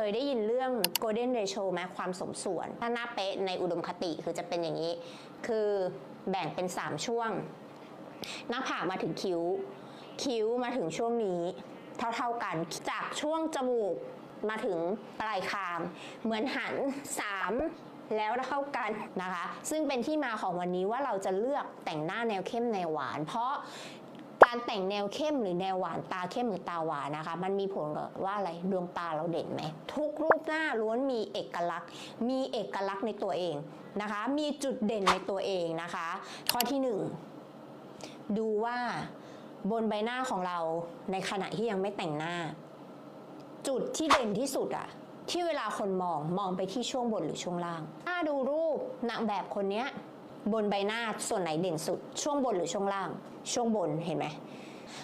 เคยได้ยินเรื่อง golden ratio ไหมความสมส่วน ถ้าหน้าเป๊ะในอุดมคติคือจะเป็นอย่างนี้ คือแบ่งเป็น 3 ช่วง หน้าผากมาถึงคิ้ว คิ้วมาถึงช่วงนี้เท่าๆกัน จากช่วงจมูกมาถึงปลายคาง เหมือนหัน 3แล้วเท่ากันนะคะ ซึ่งเป็นที่มาของวันนี้ว่าเราจะเลือกแต่งหน้าแนวเข้มแนวหวาน เพราะ การแต่งแนวเข้มหรือแนวหวานตาเข้มหรือตาหวานนะคะ มันมีผลกับว่าอะไรดวงตาเราเด่นไหมทุกรูปหน้าล้วนมีเอกลักษณ์ มีเอกลักษณ์ในตัวเองนะคะ มีจุดเด่นในตัวเองนะคะ ข้อที่หนึ่งดูว่าบนใบหน้าของเราในขณะที่ยังไม่แต่งหน้า จุดที่เด่นที่สุดอะที่เวลาคนมองมองไปที่ช่วงบนหรือช่วงล่าง ถ้าดูรูปนางแบบคนเนี้ย บนใบหน้าส่วนไหนเด่นสุด ช่วงบนหรือช่วงล่าง ช่วงบนเห็นไหม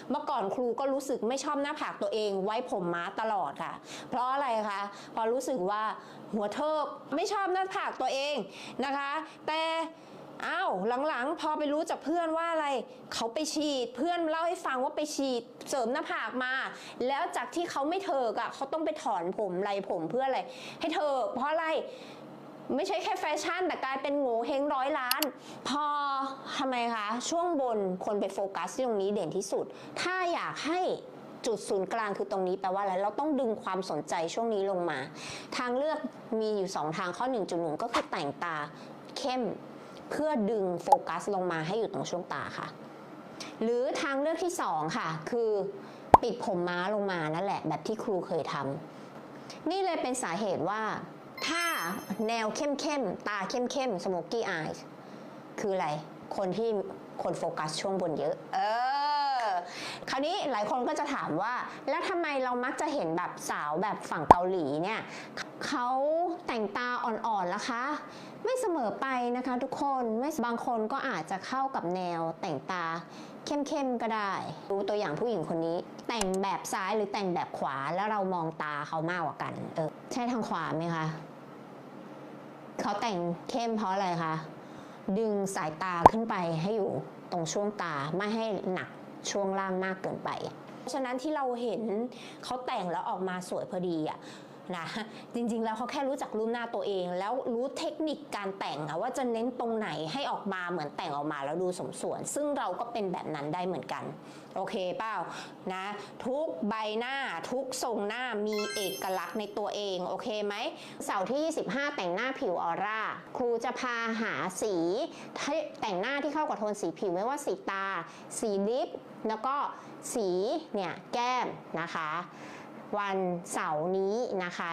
เมื่อก่อนครูก็รู้สึกไม่ชอบหน้าผากตัวเอง ไว้ผมม้าตลอดค่ะ เพราะอะไรคะเพราะรู้สึกว่าหัวเทิบไม่ชอบหน้าผากตัวเองนะคะ แต่อ้าวหลังๆ พอไปรู้จากเพื่อนว่าอะไร เขาไปฉีดเพื่อนเล่าให้ฟังว่าไปฉีดเสริมหน้าผากมา แล้วจากที่เขาไม่เถิกอะเขาต้องไปถอนผมไรผมเพื่ออะไร ให้เถิกเพราะอะไร ไม่ใช่แค่แฟชั่น แต่กลายเป็นโง่เฮงร้อยล้าน พอทำไมคะช่วงบนคนไปโฟกัสที่ตรงนี้เด่นที่สุด ถ้าอยากให้จุดศูนย์กลางคือตรงนี้แปลว่าอะไรเราต้องดึงความสนใจช่วงนี้ลงมา ทางเลือกมีอยู่ 2 ทางข้อ 1.1 ก็คือแต่งตาเข้มเพื่อดึงโฟกัสลงมาให้อยู่ตรงช่วงตาค่ะ หรือทางเลือกที่ 2 ค่ะ คือปิดผมม้าลงมานั่นแหละแบบที่ครูเคยทำนี่เลยเป็นสาเหตุว่าถ้า แนวเข้มๆ ตาเข้มๆ smoky eyes คืออะไร คนที่คนโฟกัสช่วงบนเยอะ เออ คราวนี้หลายคนก็จะถามว่า แล้วทำไมเรามักจะเห็นแบบสาวแบบฝั่งเกาหลีเนี่ยเขาแต่งตาอ่อนๆล่ะคะ ไม่เสมอไปนะคะทุกคนไม่บางคนก็อาจจะเข้ากับแนวแต่งตาเข้มๆก็ได้ ดูตัวอย่างผู้หญิงคนนี้ แต่งแบบซ้ายหรือแต่งแบบขวาแล้วเรามองตาเขามากกว่ากัน เออ ใช่ทางขวาไหมคะ เขาแต่งเข้มเพราะอะไรคะ ดึงสายตาขึ้นไปให้อยู่ตรงช่วงตาไม่ให้หนักช่วงล่างมากเกินไป เพราะฉะนั้นที่เราเห็นเขาแต่งแล้วออกมาสวยพอดีอะ นะจริงๆแล้วเขาแค่รู้จักรูปหน้าตัวเอง แล้วรู้เทคนิคการแต่งอะว่าจะเน้นตรงไหนให้ออกมาเหมือนแต่งออกมาแล้วดูสมส่วน ซึ่งเราก็เป็นแบบนั้นได้เหมือนกัน โอเคเปล่านะทุกใบหน้าทุกทรงหน้ามีเอกลักษณ์ในตัวเอง โอเคไหมเสาร์ที่ 25 แต่งหน้าผิวออร่าครูจะพาหาสีแต่งหน้าที่เข้ากับโทนสีผิวไม่ว่าสีตา สีลิปแล้วก็สีเนี่ยแก้มนะคะ วันเสาร์นี้นะคะ